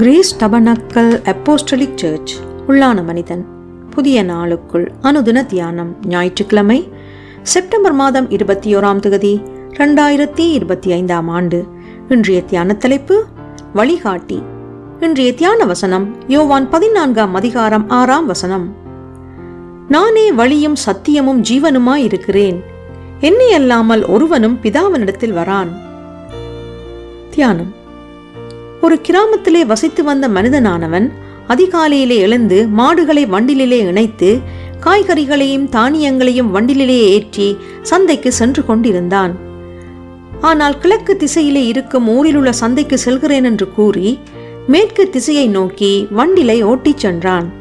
Grace tabernacle apostolic search உள்ளான மனிதன். புதிய நாளுக்குள் அனுதின தியானம் ஞாயிற்றுக்கிழமை செப்டம்பர் மாதம் இருபத்தி ஓராம் தேதி ரெண்டாயிரத்தி இருபத்தி ஐந்தாம் ஆண்டு. இன்றைய தியான தலைப்பு வழிகாட்டி. இன்றைய தியான வசனம் யோவான் பதினான்காம் அதிகாரம் ஆறாம் வசனம். நானே வழியும் சத்தியமும் ஜீவனுமாய் இருக்கிறேன். என்னை அல்லாமல் ஒருவனும் பிதாவினிடத்தில் வரான். தியானம். ஒரு கிராமத்திலே வசித்து வந்த மனிதனானவன் அதிகாலையிலே எழுந்து மாடுகளை வண்டிலிலே இணைத்து காய்கறிகளையும் தானியங்களையும் வண்டிலிலே ஏற்றி சந்தைக்கு சென்று கொண்டிருந்தான். ஆனால் கிழக்கு திசையிலே இருக்கும் ஊரிலுள்ள சந்தைக்கு செல்கிறேன் என்று கூறி மேற்கு திசையை நோக்கி வண்டிலை ஓட்டிச் சென்றான்.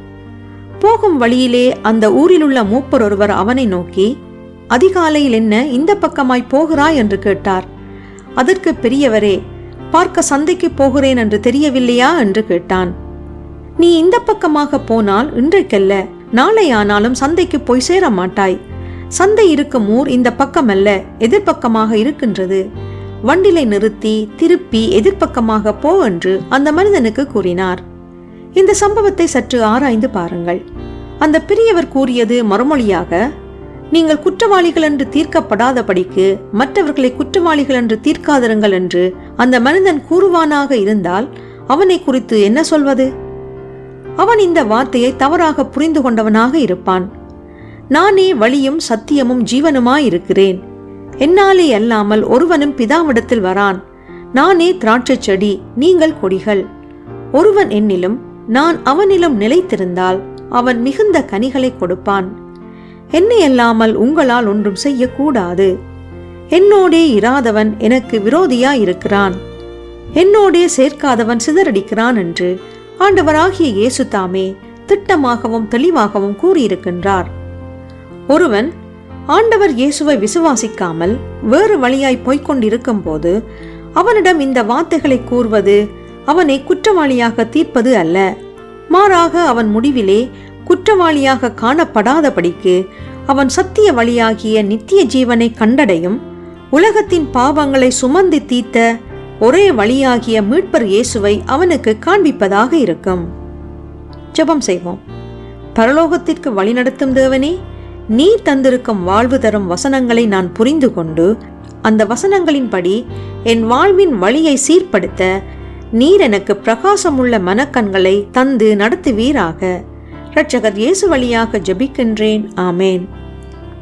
போகும் வழியிலே அந்த ஊரிலுள்ள மூப்பர் ஒருவர் அவனை நோக்கி அதிகாலையில் என்ன இந்த பக்கமாய் போகிறாய்? என்று கேட்டார். அதற்கு பெரியவரே பார்க்க சந்தைக்கு போகிறேன் என்று தெரியவில்லையா என்று கேட்டான். நீ இந்த பக்கமாக போனால் இன்றைக்கல்ல நாளை ஆனாலும் சந்தைக்கு போய் சேர மாட்டாய் சந்தை இருக்கும் ஊர் இந்த பக்கமல்ல எதிர்ப்பக்கமாக இருக்கின்றது. வண்டிலை நிறுத்தி திருப்பி எதிர்ப்பக்கமாக போ என்று அந்த மனிதனுக்கு கூறினார். இந்த சம்பவத்தை சற்று ஆராய்ந்து பாருங்கள். அந்த பெரியவர் கூறியது மறுமொழியாக நீங்கள் குற்றவாளிகள் என்று தீர்க்கப்படாதபடிக்கு மற்றவர்களை குற்றவாளிகள் என்று தீர்க்காதிருங்கள் என்று அந்த மனிதன் கூறுவானாக இருந்தால் அவனை குறித்து என்ன சொல்வது? அவன் இந்த வார்த்தையை தவறாக புரிந்து கொண்டவனாக இருப்பான். நானே வழியும் சத்தியமும் ஜீவனுமாயிருக்கிறேன். என்னாலே அல்லாமல் ஒருவனும் பிதாவிடத்தில் வரான். நானே திராட்சைச் செடி நீங்கள் கொடிகள். ஒருவன் என்னிலும் நான் அவனிலும் நிலைத்திருந்தால் அவன் மிகுந்த கனிகளை கொடுப்பான். என்னை அல்லாமல் உங்களால் ஒன்றும் செய்யக்கூடாது. என்னோடே இராதவன் எனக்கு விரோதியா இருக்கிறான் என்னோடே சேர்க்காதவன் சிதறடிக்கிறான் என்று ஆண்டவராகிய இயேசு தாமே திட்டமாகவும் தெளிவாகவும் கூறியிருக்கின்றார். ஒருவன் ஆண்டவர் இயேசுவை விசுவாசிக்காமல் வேறு வழியாய் போய்க் கொண்டிருக்கும் போது அவனிடம் இந்த வார்த்தைகளை கூறுவது அவனை குற்றவாளியாக தீர்ப்பது அல்ல. மாறாக அவன் முடிவிலே குற்றவாளியாக காணப்படாதபடிக்கு அவன் சத்திய வழியாகிய நித்திய ஜீவனை கண்டடையும். உலகத்தின் பாவங்களை சுமந்து தீர்த்த ஒரே வழியாகிய மீட்பர் இயேசுவை அவனுக்கு காண்பிப்பதாக இருக்கும். ஜெபம் செய்வோம். பரலோகத்திற்கு வழிநடத்தும் தேவனே நீ தந்திருக்கும் வாழ்வு தரும் வசனங்களை நான் புரிந்து கொண்டு அந்த வசனங்களின்படி என் வாழ்வின் வழியை சீர்படுத்த நீர் எனக்கு பிரகாசமுள்ள மனக்கண்களை தந்து நடத்துவீராக. இரட்சகர் இயேசு வழியாக ஜெபிக்கின்றேன். ஆமேன்.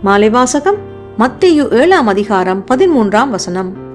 மாலை வாசகம் மத்தேயு ஏழாம் அதிகாரம் பதிமூன்றாம் வசனம்.